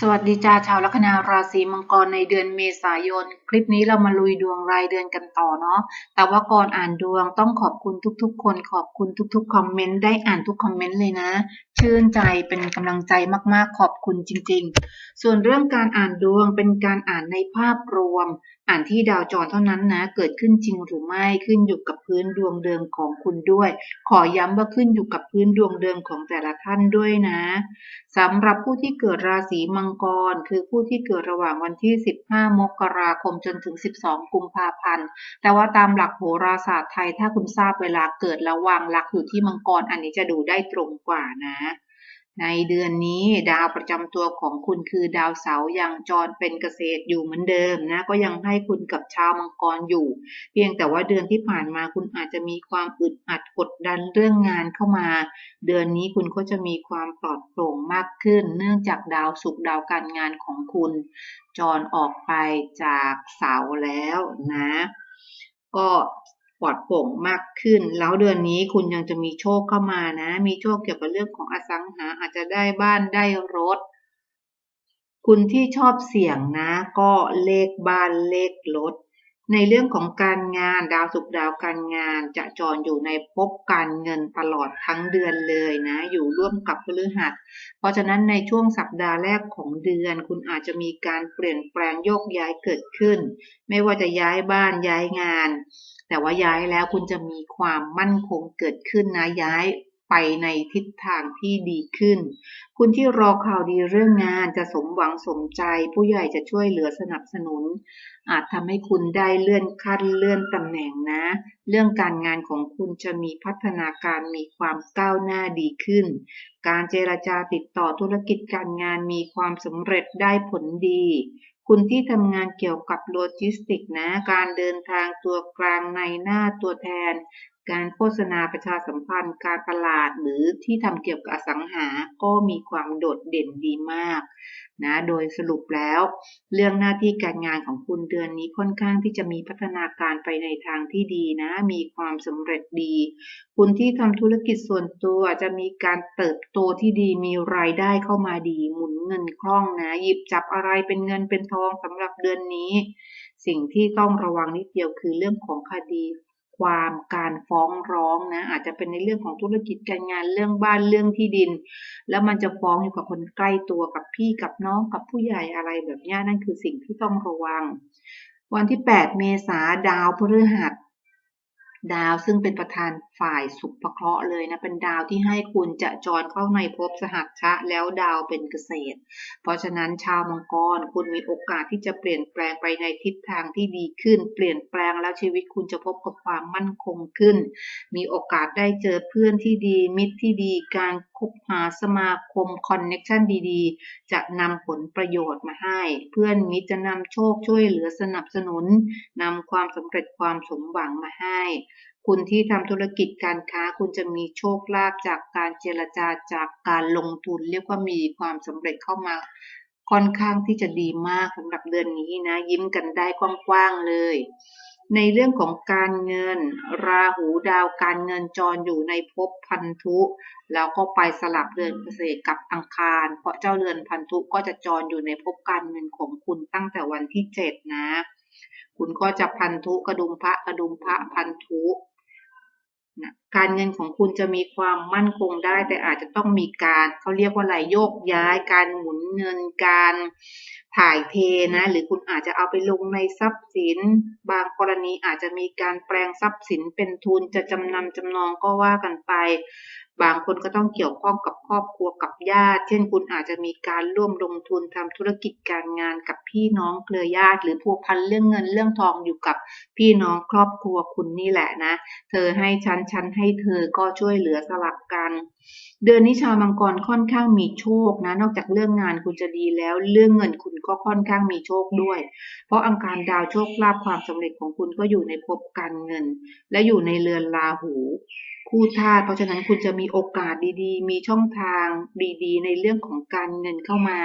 สวัสดีจ้าชาวลัคนาราศีมังกรในเดือนเมษายน คลิปนี้เรามาลุยดวงรายเดือนกันต่อเนาะแต่ว่าก่อนอ่านดวงต้องขอบคุณทุกๆ คนขอบคุณทุก ๆ คอมเมนต์ได้อ่านทุกคอมเมนต์เลยนะชื่นใจเป็นกำลังใจมากๆขอบคุณจริง ๆ ส่วนเรื่องการอ่านดวงเป็นการอ่านในภาพรวม อ่านที่ดาวจรเท่านั้นนะ เกิดขึ้นจริงหรือไม่ขึ้นอยู่กับพื้นดวงเดิมของคุณด้วย ขอย้ำว่าขึ้นอยู่กับพื้นดวงเดิมของแต่ละท่านด้วยนะสำหรับผู้ที่เกิดราศีมังกร คือผู้ที่เกิดระหว่างวันที่ 15 มกราคมจนถึง 12 กุมภาพันธ์ แต่ว่าตามหลักโหราศาสตร์ไทยถ้าคุณทราบเวลาเกิดระหว่างหลักอยู่ที่มังกร อันนี้จะดูได้ตรงกว่านะ ในเดือนนี้ดาวประจำตัวของคุณคือดาวเสาร์ยังจรเป็นเกษตรอยู่เหมือนเดิมนะ ก็ยังให้คุณกับชาวมังกรอยู่ เพียงแต่ว่าเดือนที่ผ่านมาคุณอาจจะมีความอึดอัดกดดันเรื่องงานเข้ามา เดือนนี้คุณก็จะมีความปลอดโปร่งมากขึ้น เนื่องจากดาวสุขดาวการงานของคุณจรออกไปจากเสาแล้วนะ ก็ ปลอดโปร่งมากขึ้น แล้วเดือนนี้คุณยังจะมีโชคเข้ามานะ มีโชคเกี่ยวกับเรื่องของอสังหาอาจจะได้บ้านได้รถ คุณที่ชอบเสี่ยงนะ ก็เลขบ้านเลขรถในเรื่องของการงานดาวสุขดาวการงานจะจรออยู่ในภพการเงินตลอดทั้งเดือนเลยนะ อยู่ร่วมกับพฤหัส เพราะฉะนั้นในช่วงสัปดาห์แรกของเดือน คุณอาจจะมีการเปลี่ยนแปลงโยกย้ายเกิดขึ้น ไม่ว่าจะย้ายบ้านย้ายงาน แต่ว่าย้ายแล้วคุณจะมีความมั่นคงเกิดขึ้นนะย้ายไปในทิศทางที่ดีขึ้น คุณที่รอข่าวดีเรื่องงานจะสมหวังสมใจ ผู้ใหญ่จะช่วยเหลือสนับสนุน อาจทำให้คุณได้เลื่อนขั้นเลื่อนตำแหน่งนะ เรื่องการงานของคุณจะมีพัฒนาการมีความก้าวหน้าดีขึ้น การเจรจาติดต่อธุรกิจการงานมีความสำเร็จได้ผลดี คุณที่ทำงานเกี่ยวกับโลจิสติกนะ การเดินทางตัวกลางในหน้าตัวแทน การโฆษณาประชาสัมพันธ์ การตลาดหรือที่ทำเกี่ยวกับอสังหา ก็มีความโดดเด่นดีมากนะ โดยสรุปแล้ว เรื่องหน้าที่การงานของคุณเดือนนี้ค่อนข้างที่จะมีพัฒนาการไปในทางที่ดีนะ มีความสำเร็จดี คุณที่ทำธุรกิจส่วนตัวจะมีการเติบโตที่ดี มีรายได้เข้ามาดี หมุนเงินคล่องนะ หยิบจับอะไรเป็นเงินเป็นทองสำหรับเดือนนี้ สิ่งที่ต้องระวังนิดเดียวคือเรื่องของคดี ความการฟ้องร้องนะอาจจะเป็นในเรื่องของธุรกิจการงานเรื่องบ้านเรื่องที่ดิน แล้วมันจะฟ้องอยู่กับคนใกล้ตัวกับพี่กับน้องกับผู้ใหญ่อะไรแบบนี้นั่นคือสิ่งที่ต้องระวัง วันที่ 8 เมษาดาวพฤหัส ดาวซึ่งเป็นประธานฝ่ายสุขเคราะห์เลยนะเป็นดาวที่ให้คุณจะจรเข้าในภพสหัชชะแล้วดาวเป็นเกษตร เพราะฉะนั้นชาวมังกรคุณมีโอกาสที่จะเปลี่ยนแปลงไปในทิศทางที่ดีขึ้น เปลี่ยนแปลงแล้วชีวิตคุณจะพบกับความมั่นคงขึ้น มีโอกาสได้เจอเพื่อนที่ดีมิตรที่ดีการคบหาสมาคมคอนเน็ชันดีๆ จะนำผลประโยชน์มาให้ เพื่อนมิตรจะนำโชคช่วยเหลือสนับสนุนนำความสำเร็จความสมหวังมาให้ คุณที่ทำธุรกิจการค้าคุณจะมีโชคลาภจากการเจรจาจากการลงทุน เรียกว่ามีความสำเร็จเข้ามาค่อนข้างที่จะดีมากสำหรับเดือนนี้นะ ยิ้มกันได้กว้างๆเลย ในเรื่องของการเงิน ราหูดาวการเงินจรอยู่ในภพพันธุ แล้วก็ไปสลับเดือนเกษตรกับอังคาร เพราะเจ้าเรือนพันธุก็จะจรอยู่ในภพการเงินของคุณตั้งแต่วันที่เจ็ดนะ คุณก็จะพันธุกระดุมพระกระดุมพระพันธุนะการเงินของคุณจะมีความมั่นคงได้ แต่อาจจะต้องมีการเขาเรียกว่าอะไรโยกย้าย การหมุนเงินการ ถ่ายเทนะ หรือคุณอาจจะเอาไปลงในทรัพย์สิน บางกรณีอาจจะมีการแปลงทรัพย์สินเป็นทุนจะจำนำจำนองก็ว่ากันไป บางคนก็ต้องเกี่ยวข้องกับครอบครัวกับญาติ เช่น คุณอาจจะมีการร่วมลงทุนทำธุรกิจการงานกับพี่น้องเครือญาติ หรือพัวพันเรื่องเงินเรื่องทองอยู่กับพี่น้องครอบครัวคุณนี่แหละนะ เธอให้ฉันฉันให้เธอก็ช่วยเหลือสลับกัน เดือนนี้ชาวมังกรค่อนข้างมีโชคนะ นอกจากเรื่องงานคุณจะดีแล้วเรื่องเงินคุณก็ค่อนข้างมีโชคด้วย เพราะอังคารดาวโชคลาภความสำเร็จของคุณก็อยู่ในภพการเงิน และอยู่ในเรือนราหู คู่ธาตุเพราะฉะนั้นคุณจะมีโอกาสดีๆ มีช่องทางดีๆ ในเรื่องของการเงินเข้ามา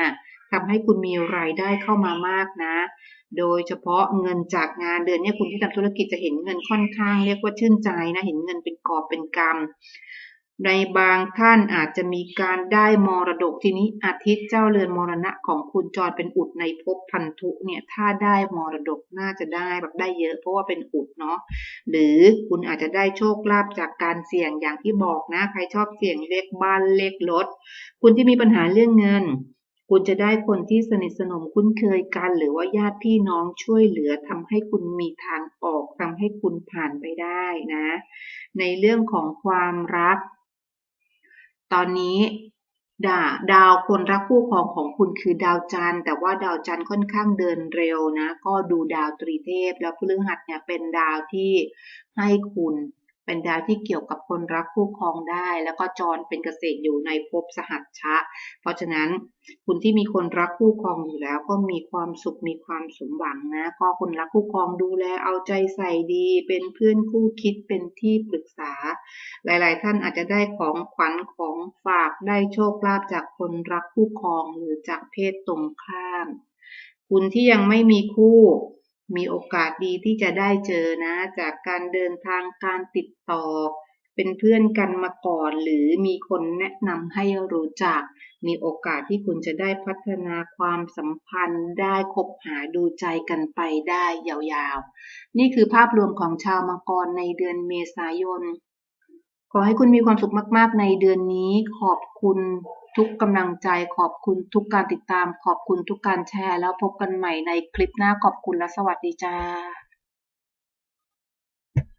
ทำให้คุณมีรายได้เข้ามามากนะ โดยเฉพาะเงินจากงานเดือนนี้คุณที่ทำธุรกิจจะเห็นเงินค่อนข้าง เรียกว่าชื่นใจนะ เห็นเงินเป็นกอบเป็นกำ ในบางท่านอาจจะมีการได้มรดกทีนี้อาทิตย์เจ้าเรือนมรณะของคุณจรเป็นอุดในภพพันธุเนี่ยถ้าได้มรดกน่าจะได้แบบได้เยอะ เพราะว่าเป็นอุดเนาะหรือคุณอาจจะได้โชคลาภจากการเสี่ยงอย่างที่บอกนะ ใครชอบเสี่ยงเลขบ้านเลขรถ คุณที่มีปัญหาเรื่องเงินคุณจะได้คนที่สนิทสนมคุ้นเคยกัน หรือว่าญาติพี่น้องช่วยเหลือทำให้คุณมีทางออกทำให้คุณผ่านไปได้นะ ในเรื่องของความรัก ตอนนี้ดาดาวคนรักคู่ครองของคุณคือดาวจันทร์แต่ว่าดาวจันทร์ค่อนข้างเดินเร็วนะ ก็ดูดาวตรีเทพ แล้วพฤหัสเนี่ยเป็นดาวที่ให้คุณ เป็นดาวที่เกี่ยวกับคนรักคู่ครองได้ แล้วก็จรเป็นเกษตรอยู่ในภพสหัชชะ เพราะฉะนั้นคุณที่มีคนรักคู่ครองอยู่แล้ว ก็มีความสุขมีความสมหวังนะ ก็คนรักคู่ครองดูแลเอาใจใส่ดี เป็นเพื่อนคู่คิดเป็นที่ปรึกษา หลาย ๆ ท่านอาจจะได้ของขวัญของฝากได้โชคลาภจากคนรักคู่ครองหรือจากเพศตรงข้าม คุณที่ยังไม่มีคู่ มีโอกาสดีที่จะได้เจอนะ จากการเดินทางการติดต่อ เป็นเพื่อนกันมาก่อน หรือมีคนแนะนำให้รู้จัก มีโอกาสที่คุณจะได้พัฒนาความสัมพันธ์ ได้คบหาดูใจกันไปได้ยาวๆ นี่คือภาพรวมของชาวมังกรในเดือนเมษายน ขอให้คุณมีความสุขมากๆในเดือนนี้ขอบคุณ ทุกกำลังใจขอบคุณทุกการติดตาม ขอบคุณทุกการแชร์ แล้วพบกันใหม่ในคลิปหน้าขอบคุณและสวัสดีจ้า